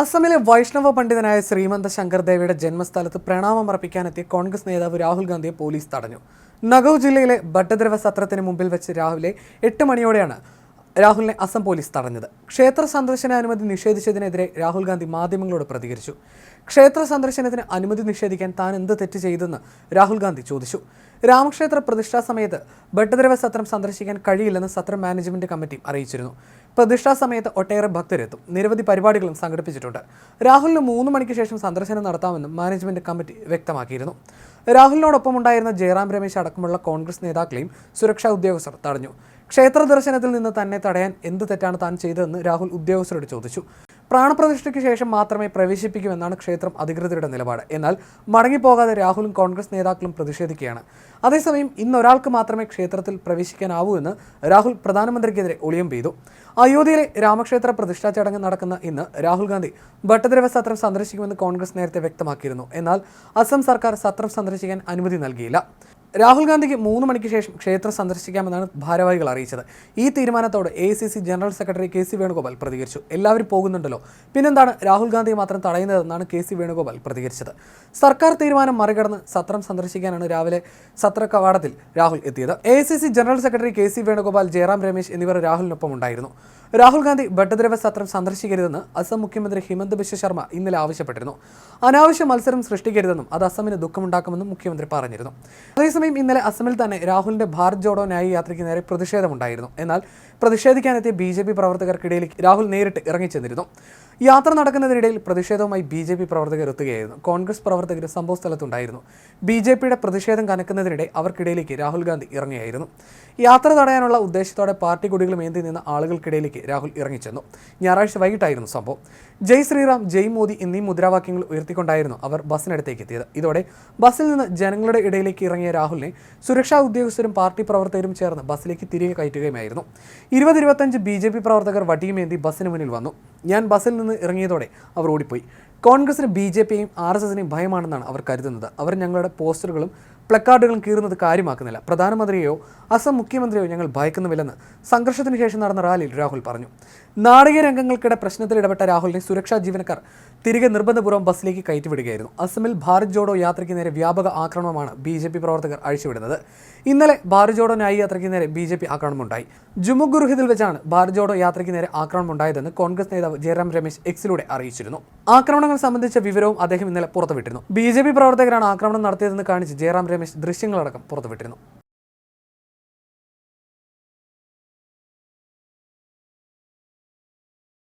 അസമിലെ വൈഷ്ണവ പണ്ഡിതനായ ശ്രീമന്ത ശങ്കർ ദേവയുടെ ജന്മസ്ഥലത്ത് പ്രണാമമർപ്പിക്കാനെത്തിയ കോൺഗ്രസ് നേതാവ് രാഹുൽ ഗാന്ധിയെ പോലീസ് തടഞ്ഞു. നഗൌ ജില്ലയിലെ ഭട്ടദ്രവ സത്രത്തിന് മുമ്പിൽ വെച്ച് രാവിലെ എട്ട് മണിയോടെയാണ് രാഹുലിനെ അസം പോലീസ് തടഞ്ഞത്. ക്ഷേത്ര സന്ദർശന അനുമതി നിഷേധിച്ചതിനെതിരെ രാഹുൽ ഗാന്ധി മാധ്യമങ്ങളോട് പ്രതികരിച്ചു. ക്ഷേത്ര സന്ദർശനത്തിന് അനുമതി നിഷേധിക്കാൻ താൻ എന്ത് തെറ്റ് ചെയ്തെന്ന് രാഹുൽ ഗാന്ധി ചോദിച്ചു. രാമക്ഷേത്ര പ്രതിഷ്ഠാ സമയത്ത് ഭട്ടദ്രവ സത്രം സന്ദർശിക്കാൻ കഴിയില്ലെന്ന് സത്രം മാനേജ്മെന്റ് കമ്മിറ്റി അറിയിച്ചിരുന്നു. പ്രതിഷ്ഠാ സമയത്ത് ഒട്ടേറെ ഭക്തരെത്തും. നിരവധി പരിപാടികളും സംഘടിപ്പിച്ചിട്ടുണ്ട്. രാഹുലിന് മൂന്ന് മണിക്ക് ശേഷം സന്ദർശനം നടത്താമെന്നും മാനേജ്മെന്റ് കമ്മിറ്റി വ്യക്തമാക്കിയിരുന്നു. രാഹുലിനോടൊപ്പം ഉണ്ടായിരുന്ന ജയറാം രമേശ് അടക്കമുള്ള കോൺഗ്രസ് നേതാക്കളെയും സുരക്ഷാ ഉദ്യോഗസ്ഥർ തടഞ്ഞു. ക്ഷേത്ര ദർശനത്തിൽ നിന്ന് തന്നെ തടയാൻ എന്ത് തെറ്റാണ് താൻ ചെയ്തതെന്ന് രാഹുൽ ഉദ്യോഗസ്ഥരോട് ചോദിച്ചു. പ്രാണപ്രതിഷ്ഠയ്ക്ക് ശേഷം മാത്രമേ പ്രവേശിപ്പിക്കുമെന്നാണ് ക്ഷേത്രം അധികൃതരുടെ നിലപാട്. എന്നാൽ മടങ്ങിപ്പോകാതെ രാഹുലും കോൺഗ്രസ് നേതാക്കളും പ്രതിഷേധിക്കുകയാണ്. അതേസമയം ഇന്ന് ഒരാൾക്ക് മാത്രമേ ക്ഷേത്രത്തിൽ പ്രവേശിക്കാനാവൂ എന്ന് രാഹുൽ പ്രധാനമന്ത്രിക്കെതിരെ ഒളിയം പെയ്തു. അയോധ്യയിലെ രാമക്ഷേത്ര പ്രതിഷ്ഠാ ചടങ്ങ് നടക്കുന്ന ഇന്ന് രാഹുൽ ഗാന്ധി ഭട്ടദ്രവ സത്രം സന്ദർശിക്കുമെന്ന് കോൺഗ്രസ് നേരത്തെ വ്യക്തമാക്കിയിരുന്നു. എന്നാൽ അസം സർക്കാർ സത്രം സന്ദർശിക്കാൻ അനുമതി നൽകിയില്ല. രാഹുൽ ഗാന്ധിക്ക് മൂന്ന് മണിക്ക് ശേഷം ക്ഷേത്രം സന്ദർശിക്കാമെന്നാണ് ഭാരവാഹികൾ അറിയിച്ചത്. ഈ തീരുമാനത്തോട് A general secretary K C Venugopal പ്രതികരിച്ചു. എല്ലാവരും പോകുന്നുണ്ടല്ലോ. പിന്നെന്താണ് രാഹുൽ ഗാന്ധി മാത്രം തടയുന്നതെന്നാണ് കെ സി വേണുഗോപാൽ പ്രതികരിച്ചത്. സർക്കാർ തീരുമാനം മറികടന്ന് സത്രം സന്ദർശിക്കാനാണ് രാവിലെ സത്ര കവാടത്തിൽ രാഹുൽ എത്തിയത്. A general secretary K C Venugopal Jairam Ramesh എന്നിവർ രാഹുലിനൊപ്പം ഉണ്ടായിരുന്നു. രാഹുൽ ഗാന്ധി ഭട്ടദ്രവ സത്രം സന്ദർശിക്കരുതെന്ന് അസം മുഖ്യമന്ത്രി ഹിമന്ത് ബിശ്വ ശർമ്മ ഇന്നലെ ആവശ്യപ്പെട്ടിരുന്നു. അനാവശ്യ മത്സരം സൃഷ്ടിക്കരുതെന്നും അത് അസമിന് ദുഃഖമുണ്ടാക്കുമെന്നും മുഖ്യമന്ത്രി പറഞ്ഞിരുന്നു. അതേസമയം ഇന്നലെ അസമിൽ തന്നെ രാഹുലിന്റെ ഭാരത് ജോഡോ ന്യായ യാത്രയ്ക്ക് നേരെ പ്രതിഷേധമുണ്ടായിരുന്നു. എന്നാൽ പ്രതിഷേധിക്കാനെത്തിയ ബി പ്രവർത്തകർക്കിടയിലേക്ക് രാഹുൽ നേരിട്ട് ഇറങ്ങിച്ചെന്നിരുന്നു. യാത്ര നടക്കുന്നതിനിടയിൽ പ്രതിഷേധവുമായി ബി ജെ പി പ്രവർത്തകർ എത്തുകയായിരുന്നു. കോൺഗ്രസ് പ്രവർത്തകർ സംഭവ സ്ഥലത്തുണ്ടായിരുന്നു. ബി ജെ പിയുടെ പ്രതിഷേധം കനക്കുന്നതിനിടെ അവർക്കിടയിലേക്ക് രാഹുൽ ഗാന്ധി ഇറങ്ങിയായിരുന്നു യാത്ര തടയാനുള്ള ഉദ്ദേശത്തോടെ പാർട്ടി കൊടികളും ഏന്തി നിന്ന ആളുകൾക്കിടയിലേക്ക് രാഹുൽ ഇറങ്ങിച്ചെന്നു. ഞായറാഴ്ച വൈകിട്ടായിരുന്നു സംഭവം. ജയ് ശ്രീറാം ജയ് മോദി എന്നീ മുദ്രാവാക്യങ്ങൾ ഉയർത്തിക്കൊണ്ടായിരുന്നു അവർ ബസ്സിനടുത്തേക്ക് എത്തിയത്. ഇതോടെ ബസ്സിൽ നിന്ന് ജനങ്ങളുടെ ഇടയിലേക്ക് ഇറങ്ങിയ രാഹുലിനെ സുരക്ഷാ ഉദ്യോഗസ്ഥരും പാർട്ടി പ്രവർത്തകരും ചേർന്ന് ബസ്സിലേക്ക് തിരികെ കയറ്റുകയുമായിരുന്നു. ഇരുപത് ഇരുപത്തഞ്ച് ബി ജെ പി പ്രവർത്തകർ വടിയുമേന്തി ബസ്സിന് മുന്നിൽ വന്നു. ഞാൻ ബസ്സിൽ നിന്ന് ഇറങ്ങിയതോടെ അവർ ഓടിപ്പോയി. കോൺഗ്രസിന് ബി ജെ പിയും ആർ എസ് എസിനെയും ഭയമാണെന്നാണ് അവർ കരുതുന്നത്. അവർ ഞങ്ങളുടെ പോസ്റ്ററുകളും പ്ലക്കാർഡുകളും കീറുന്നത് കാര്യമാക്കുന്നില്ല. പ്രധാനമന്ത്രിയെയോ അസം മുഖ്യമന്ത്രിയോ ഞങ്ങൾ ഭയക്കുന്നുമില്ലെന്ന് സംഘർഷത്തിന് ശേഷം നടന്ന റാലിയിൽ രാഹുൽ പറഞ്ഞു. നാടകീയ രംഗങ്ങൾക്കിടെ പ്രശ്നത്തിൽ ഇടപെട്ട രാഹുലിനെ സുരക്ഷാ ജീവനക്കാർ തിരികെ നിർബന്ധപൂർവം ബസ്സിലേക്ക് കയറ്റിവിടുകയായിരുന്നു. അസമിൽ ഭാരത് ജോഡോ യാത്രയ്ക്ക് നേരെ വ്യാപക ആക്രമണമാണ് ബി ജെ പി പ്രവർത്തകർ അഴിച്ചുവിടുന്നത്. ഇന്നലെ ഭാരത് ജോഡോ ന്യായ യാത്രയ്ക്ക് നേരെ ബി ജെ പി ആക്രമണമുണ്ടായി ജുമുഗുർഹിദിൽ വെച്ചാണ് ഭാരത് ജോഡോ യാത്രയ്ക്ക് നേരെ ആക്രമണമുണ്ടായതെന്ന് കോൺഗ്രസ് നേതാവ് ജയറാം രമേശ് എക്സിലൂടെ അറിയിച്ചിരുന്നു. ആക്രമണങ്ങൾ സംബന്ധിച്ച വിവരവും അദ്ദേഹം ഇന്നലെ പുറത്തുവിട്ടിരുന്നു. ബി ജെ പി പ്രവർത്തകരാണ് ആക്രമണം നടത്തിയതെന്ന് കാണിച്ച് ജയറാം രമേശ് ദൃശ്യങ്ങളടക്കം പുറത്തുവിട്ടിരുന്നു